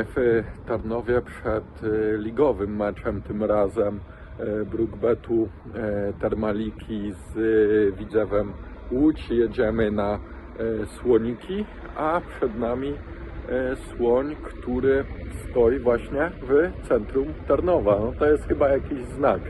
Jesteśmy w Tarnowie przed y, ligowym meczem, tym razem y, Brookbetu y, Termaliki z Widzewem Łódź. Jedziemy na Słoniki, a przed nami słoń, który stoi właśnie w centrum Tarnowa. No to jest chyba jakiś znak.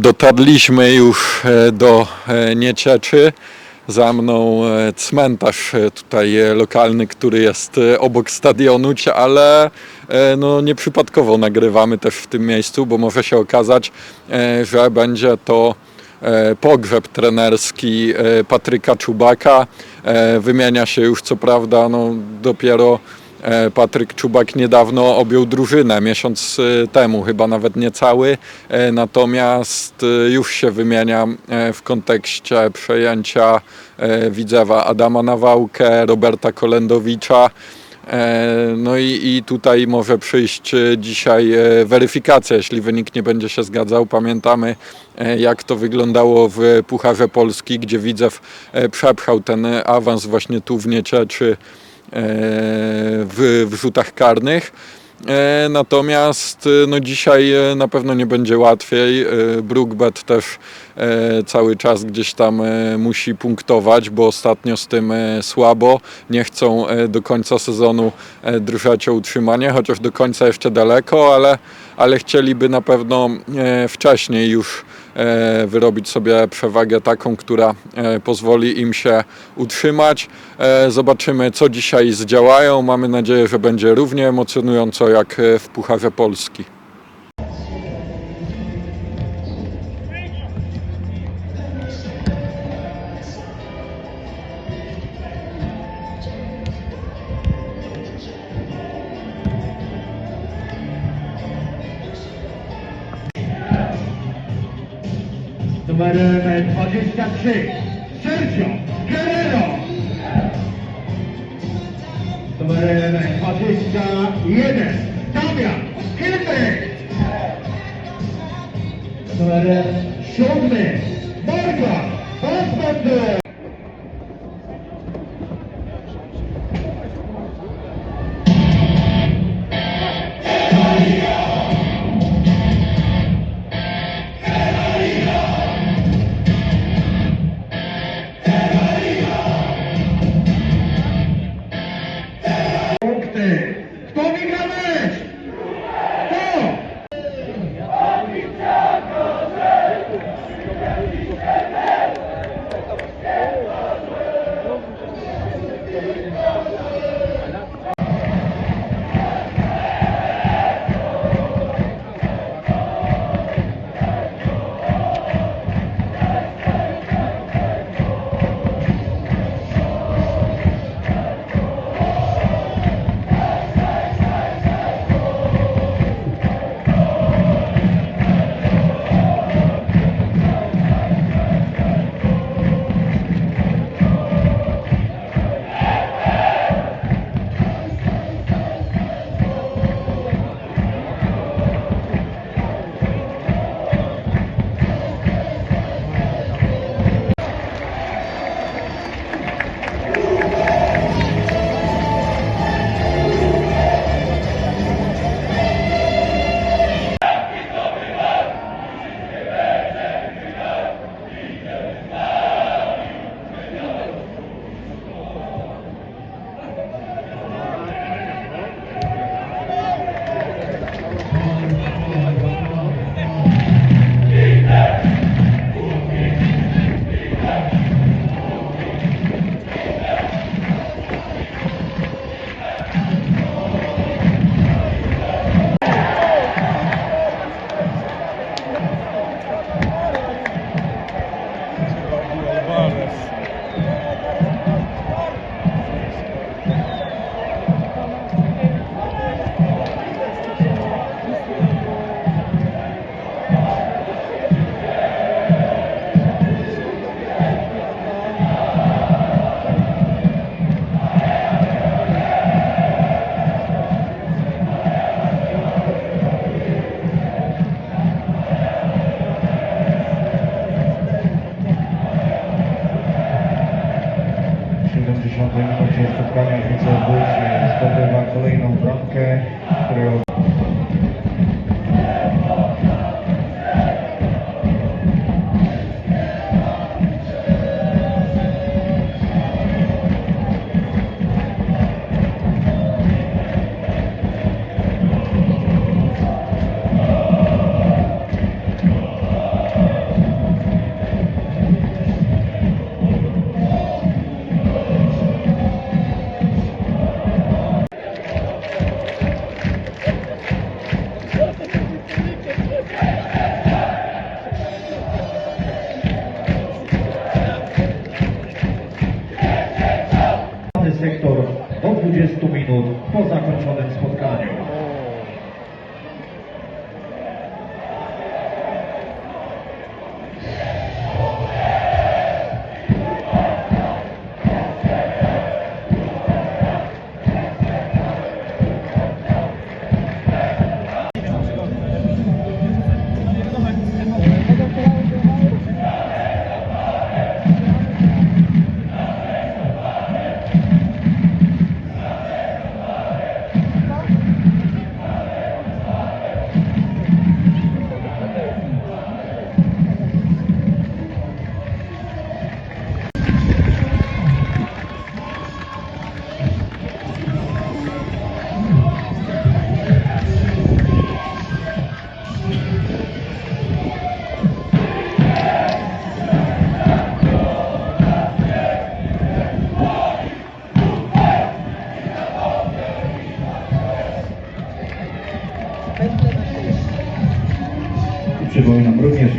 Dotarliśmy już e, do e, Niecieczy. Za mną e, cmentarz tutaj lokalny, który jest obok stadionu, ale no, nieprzypadkowo nagrywamy też w tym miejscu, bo może się okazać, że będzie to pogrzeb trenerski Patryka Czubaka. Wymienia się już co prawda no, dopiero Patryk Czubak niedawno objął drużynę, miesiąc e, temu, chyba nawet niecały, e, natomiast e, już się wymienia e, w kontekście przejęcia e, Widzewa Adama Nawałkę, Roberta Kolendowicza. E, No i, i tutaj może przyjść e, dzisiaj e, weryfikacja, jeśli wynik nie będzie się zgadzał. Pamiętamy e, jak to wyglądało w Pucharze Polski, gdzie Widzew e, przepchał ten awans właśnie tu w Niecieczy e, w, w rzutach karnych. E, Natomiast e, no dzisiaj e, na pewno nie będzie łatwiej. E, Brookbet też e, cały czas gdzieś tam e, musi punktować, bo ostatnio z tym e, słabo. Nie chcą e, do końca sezonu e, drżeć o utrzymanie, chociaż do końca jeszcze daleko, ale, ale chcieliby na pewno e, wcześniej już e, wyrobić sobie przewagę taką, która e, pozwoli im się utrzymać. Zobaczymy, co dzisiaj zdziałają. Mamy nadzieję, że będzie równie emocjonująco jak w Pucharze Polski. Numerem 23 Sergio Guerrero. Numerem 21 Damian Hilbert numerem 7 Marka Osmond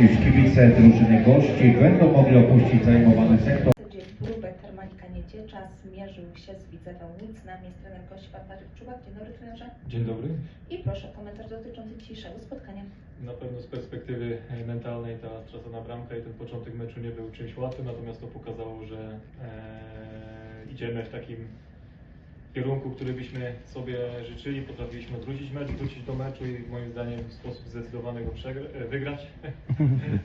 Iż kibice drużyny gości będą mogli opuścić zajmowany sektor. Próbę Termalika Nieciecza zmierzył się z Widzewem Łódź. Z nami jest trener gości pan Patryk Czubak. Dzień dobry trenerze. Dzień dobry. I proszę o komentarz dotyczący dzisiejszego spotkania. Na pewno z perspektywy e, mentalnej ta stracona bramka i ten początek meczu nie był czymś łatwym, natomiast to pokazało, że e, idziemy w takim kierunku, który byśmy sobie życzyli. Potrafiliśmy odwrócić mecz, wrócić do meczu i moim zdaniem w sposób zdecydowany go e, wygrać.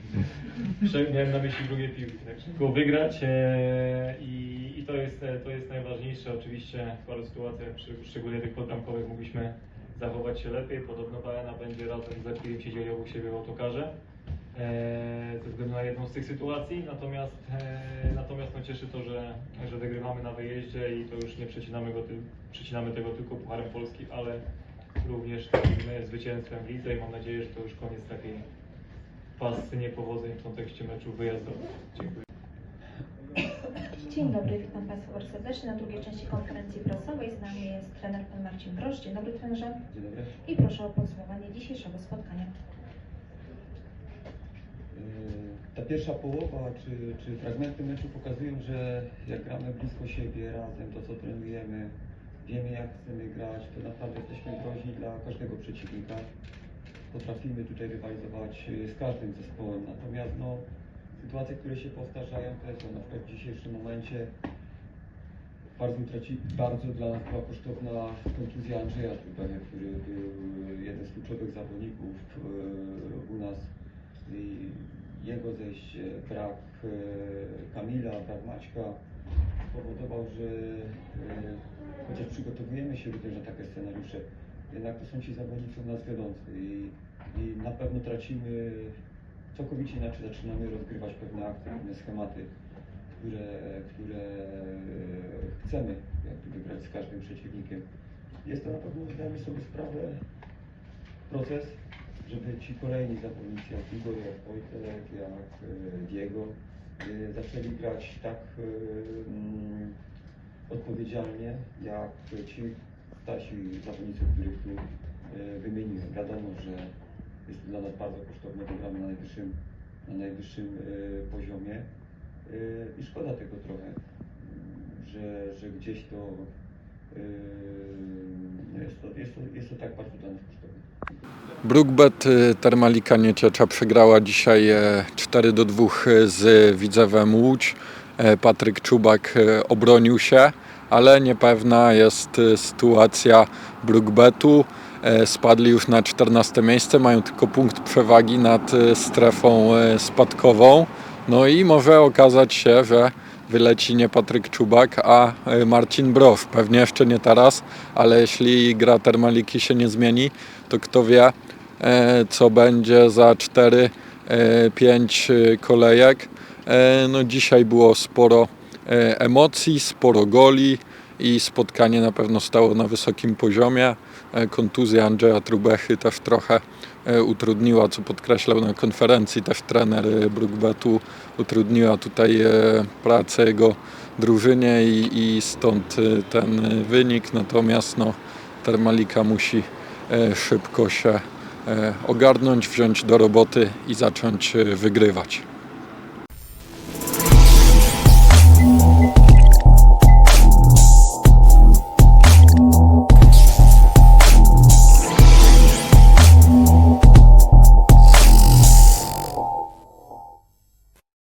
Miałem na myśli drugie piłki, także go wygrać e, i, i to, jest, e, to jest najważniejsze. Oczywiście w paru sytuacjach, szczególnie tych podbramkowych, mogliśmy zachować się lepiej. Podobno Baena będzie razem z Lepkiem siedzieli obok siebie w autokarze ze względu na jedną z tych sytuacji. Natomiast, e, natomiast no cieszy to, że, że wygrywamy na wyjeździe i to już nie przecinamy, go, ty- przecinamy tego tylko Pucharem Polski, ale również takim e, zwycięstwem w lidze i mam nadzieję, że to już koniec takiej pasy niepowodzeń w kontekście meczu wyjazdowych. Dziękuję. Dzień dobry, witam Państwa bardzo serdecznie na drugiej części konferencji prasowej. Z nami jest trener pan Marcin Broż. Dzień dobry trenerze. Dzień dobry. I proszę o podsumowanie dzisiejszego spotkania. Yy, Ta pierwsza połowa czy, czy fragmenty meczu pokazują, że jak gramy blisko siebie razem, to co trenujemy, wiemy jak chcemy grać, to naprawdę jesteśmy groźni dla każdego przeciwnika. Potrafimy tutaj rywalizować yy, z każdym zespołem. Natomiast no, sytuacje, które się powtarzają, to jest na przykład w dzisiejszym momencie bardzo, traci, bardzo dla nas była kosztowna kontuzja Andrzeja który był jeden z kluczowych zawodników e, u nas. Jego zejście, brak e, Kamila, brak Maćka spowodował, że e, chociaż przygotowujemy się również na takie scenariusze, jednak to są ci zawodnicy nas wiodący i, i na pewno tracimy, całkowicie inaczej zaczynamy rozgrywać pewne akcje, pewne schematy które, które chcemy jak gdyby grać z każdym przeciwnikiem. Jest to na pewno, zdajemy sobie sprawę, proces, żeby ci kolejni zawodnicy jak Igor, jak Wojtek, jak e, Diego e, zaczęli grać tak e, mm, odpowiedzialnie, jak ci starsi zawodnicy, których tu wymieniłem. Wiadomo, że jest to dla nas bardzo kosztowne, bo gramy na najwyższym, na najwyższym poziomie. I szkoda tego trochę, że, że gdzieś to, to, jest, to, tak. Brookbet y, Termalika Nieciecza przegrała dzisiaj e, 4 do 2 z Widzewem Łódź. E, Patryk Czubak e, obronił się, ale niepewna jest e, sytuacja Brookbetu. E, Spadli już na 14 miejsce, mają tylko punkt przewagi nad e, strefą e, spadkową. No i może okazać się, że wyleci nie Patryk Czubak, a e, Marcin Brosz. Pewnie jeszcze nie teraz, ale jeśli gra Termaliki się nie zmieni, to kto wie, e, co będzie za 4-5 kolejek. E, No dzisiaj było sporo e, emocji, sporo goli i spotkanie na pewno stało na wysokim poziomie. E, Kontuzja Andrzeja Trubechy też trochę e, utrudniła, co podkreślał na konferencji też trener e, Brookbetu, utrudniła tutaj pracę jego drużynie i, i stąd ten wynik. Natomiast no, Termalika musi szybko się ogarnąć, wziąć do roboty i zacząć wygrywać.